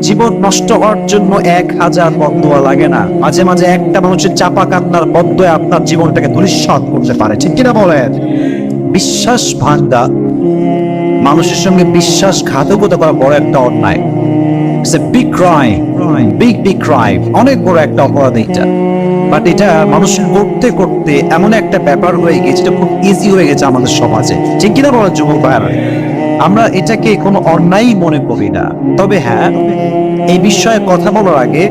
জীবন নষ্ট হওয়ার জন্য এক হাজার বদোয়া লাগে না। মাঝে মাঝে একটা মানুষের চাপা কান্নার বদয়ে আপনার জীবনটাকে ধূলিসাৎ করতে পারে। ঠিক কিনা বলেন? বিশ্বাস ভাঙ্গা মানুষের সঙ্গে বিশ্বাসঘাতকতা করা বড় একটা অন্যায়। ক্রাইম অনেক বড় একটা অপরাধ। এটা বাট এটা মানুষ করতে করতে এমন একটা ব্যাপার হয়ে গেছে যেটা খুব ইজি হয়ে গেছে আমাদের সমাজে। ঠিক কিনা বলেন, যুবক ভাইয়ারা? আমরা এটাকে কোনো অন্যায় মনে করি না। তবে হ্যাঁ এই বিষয়ে কথা বলার আগে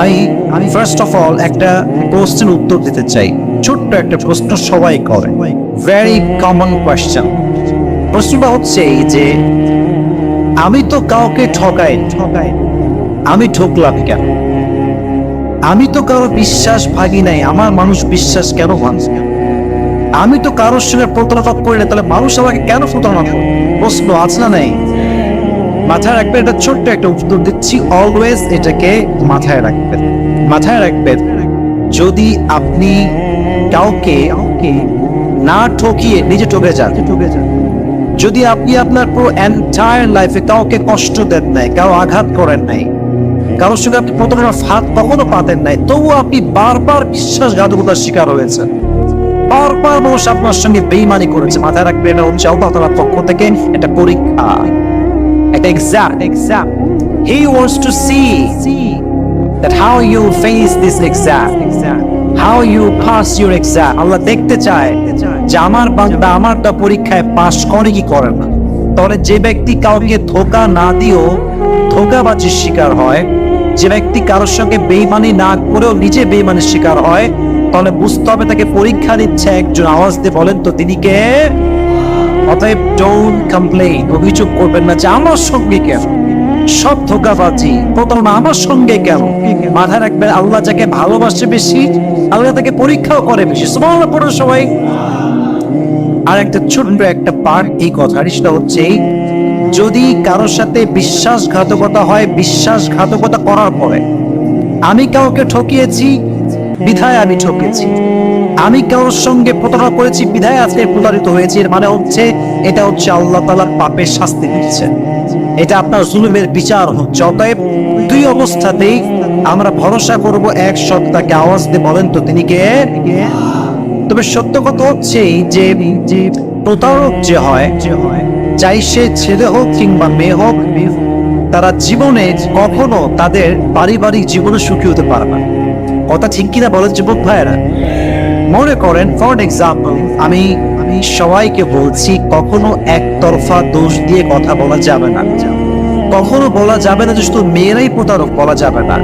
আমি আমি ফার্স্ট অফ অল একটা প্রশ্নের উত্তর দিতে চাই। ছোট্ট একটা প্রশ্ন সবাই করে। ভেরি কমন কোয়েশ্চেন প্রশ্নটা হচ্ছে এই যে, আমি তো কাউকে ঠকাই ঠকাই আমি ঠকলাম কেন? আমি তো কারও বিশ্বাস ভাগি নাই আমার মানুষ বিশ্বাস কেন ভাঙছে? আমি তো কারোর সঙ্গে প্রতারণা করি না, তাহলে মানুষ আমাকে কেন প্রতারণা করে প্রশ্ন আছে না নাই? মাথায় রাখবেন এটা ছোট্ট একটা উত্তর দিচ্ছি। অলওয়েজ এটাকে মাথায় রাখবেন মাথায় রাখবেন যদি আপনি কাউকে না ঠকিয়ে নিজে ঠকে যান ঠকে যান যদি আপনি আপনার পুরো এন্টায়ার লাইফে কাউকে কষ্ট দেন নাই কারও আঘাত করেন নাই, কারোর সঙ্গে আপনি প্রতারণার ফাঁদ কখনো পাতেন নাই, তবুও আপনি বারবার বিশ্বাসঘাতকতার শিকার হয়েছেন। মানুষ আপনার সঙ্গে বেইমানি করেছে। মাথায় রাখবেন এটা হচ্ছে আল্লাহ তাআলার পক্ষ থেকে একটা পরীক্ষা। একটা exam exam he wants to see Allah দেখতে চায় যে আমার বান্দা পরীক্ষায় পাশ করে কি করে না। তাহলে যে ব্যক্তি কাউকে ধোকা না দিও ধোকাবাজির শিকার হয়, যে ব্যক্তি কারোর সঙ্গে বেইমানি না করেও নিজে বেইমানির শিকার হয় তাহলে বুঝতে হবে তাকে পরীক্ষা দিচ্ছে, একজন আওয়াজ দিয়ে বলেন তো, তিনি কে? অতএব ডোন্ট কমপ্লেইন অভিযোগ করবেন না যে আমার সঙ্গে কেন? সব ধোকাবাজি। প্রতারণা আমার সঙ্গে কেন? মাথায় রাখবেন, আল্লাহ যাকে ভালোবাসে বেশি, আল্লাহ তাকে পরীক্ষাও করে বেশি। সুবহানাল্লাহ, পড়ো সবাই। আর একটা ছোট্ট একটা পার্ট এই কথার, সেটা হচ্ছে, যদি কারোর সাথে বিশ্বাসঘাতকতা হয়, বিশ্বাসঘাতকতা করার পরে আমি কাউকে ঠকিয়েছি বিধায় আমি ঠকেছি আমি কারোর সঙ্গে প্রতারণা করেছি, বিধায় আজকে প্রতারিত হয়েছি। এর মানে হচ্ছে, এটা হচ্ছে আল্লাহ তালার পাপের শাস্তি দিচ্ছে এটা আপনার জুলুমের বিচার হচ্ছে। অতএব দুই অবস্থাতেই আমরা ভরসা করব, এক সত্তাকে আওয়াজ দিয়ে বলেন তো তিনি কে? তবে সত্য কথা হচ্ছে যে, প্রতারক যে হয় যে হয়, চাই সে ছেলে হোক কিংবা মেয়ে হোক, তারা জীবনে কখনো তাদের পারিবারিক জীবনে সুখী হতে পারে না। কথা ঠিক কিনা বলেন যুবক ভাইয়েরা? মনে করেন ফর এক্সাম্পল আমি আমি সবাইকে বলছি, কখনো একতরফা দোষ দিয়ে কথা বলা যাবে না। কখনো বলা যাবে না যে শুধু মেয়েরাই প্রতারক বলা যাবে না।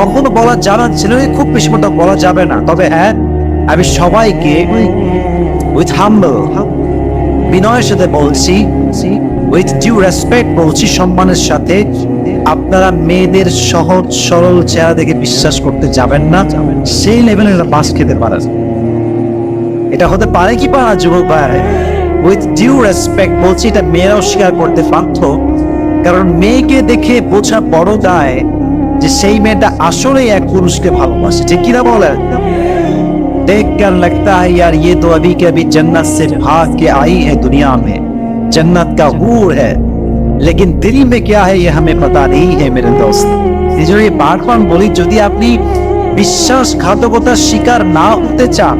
কখনো বলা যাবে ছেলেরাই খুব বেশি প্রতারক বলা যাবে না। তবে হ্যাঁ আমি সবাইকে উইথ হাম্বল বিনয়ের সাথে বলছি উইথ ডিউ রেসপেক্ট বলছি সম্মানের সাথে। আপনারা মেয়েদের সহজ সরল চেহারা দেখে বিশ্বাস করতে যাবেন না সেই লেভেলের বাস খেতে পারেন এটা হতে পারে কি পারে না যুবক ভাই উইথ ডিউ রেসপেক্ট বলছি এটা মেয়েরাও স্বীকার করতে বাধ্য কারণ মেয়েকে দেখে বোঝা বড় দায় যে সেই মেয়েটা আসলেই এক পুরুষকে ভালোবাসে ঠিক কিনা বলেন देख कर लगता है यार ये तो अभी के अभी जन्नत से भाग के आई है दुनिया में जन्नत का हूर है लेकिन दिल में क्या है ये हमें पता नहीं है मेरे दोस्त এই জন্য বারবার বলি যদি আপনি বিশ্বাসঘাতকতার শিকার না হতে চান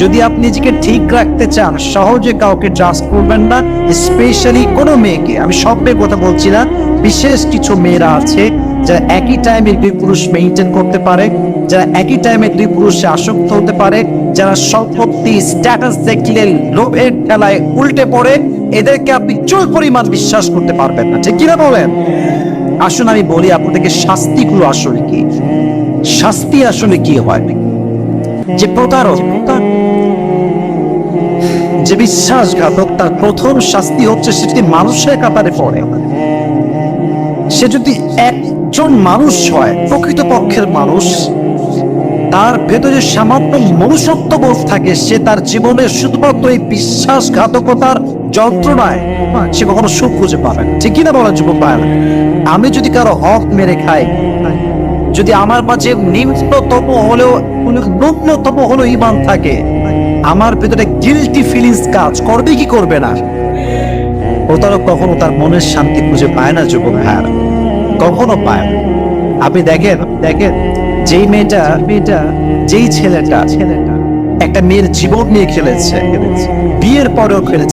যদি আপনি নিজেকে ঠিক রাখতে চান সহজে কাউকে ট্রাস্ট করবেন না স্পেশালি কোনো মেয়েকে আমি সব মেয়ের কথা বলছি না বিশেষ কিছু মেয়েরা আছে যারা একই টাইমে দুই পুরুষ মেনটেন করতে পারে যারা একই টাইমে দুই পুরুষে আসক্ত হতে পারে যারা সম্পত্তি স্ট্যাটাস দেখলে লোভের ঠেলায় উল্টে পড়ে এদেরকে আপনি চুল পরিমাণ বিশ্বাস করতে পারবেন না। ঠিক কিনা বলেন? আসুন আমি বলি আপনাদেরকে শাস্তিগুলো আসলে কি? শাস্তি আসলে কি হয়? যে প্রতারক, যে বিশ্বাসঘাতক, তার প্রথম শাস্তি হচ্ছে সে যদি মানুষের কাতারে পড়ে। সে যদি একজন মানুষ হয় প্রকৃত পক্ষের মানুষ তার ভেতরে সামান্য মনুষ্যত্ব বোধ থাকে, সে তার জীবনে শুধুমাত্র এই বিশ্বাসঘাতকতার যন্ত্রণায় সে কখনো সুখ খুঁজে পাবে না। ঠিক কিনা বলেন যুবক ভাইয়েরা? আমি যদি কারও হক মেরে খাই, যদি আমার মাঝে নিম্নতম হলেও, ন্যূনতম হলেও ইমান থাকে, আমার ভেতরে গিলটি ফিলিংস কাজ করবে কি করবে না প্রতারক কখনো তার মনের শান্তি খুঁজে পায় না যুবক ভাইয়ারা কখনো পায় আপনি দেখেন দেখেন যেই মেয়েটা মেয়েটা যেই ছেলেটা ছেলেটা একটা মেয়ের জীবন নিয়ে খেলেছে বিয়ের পরেও খেলেছে।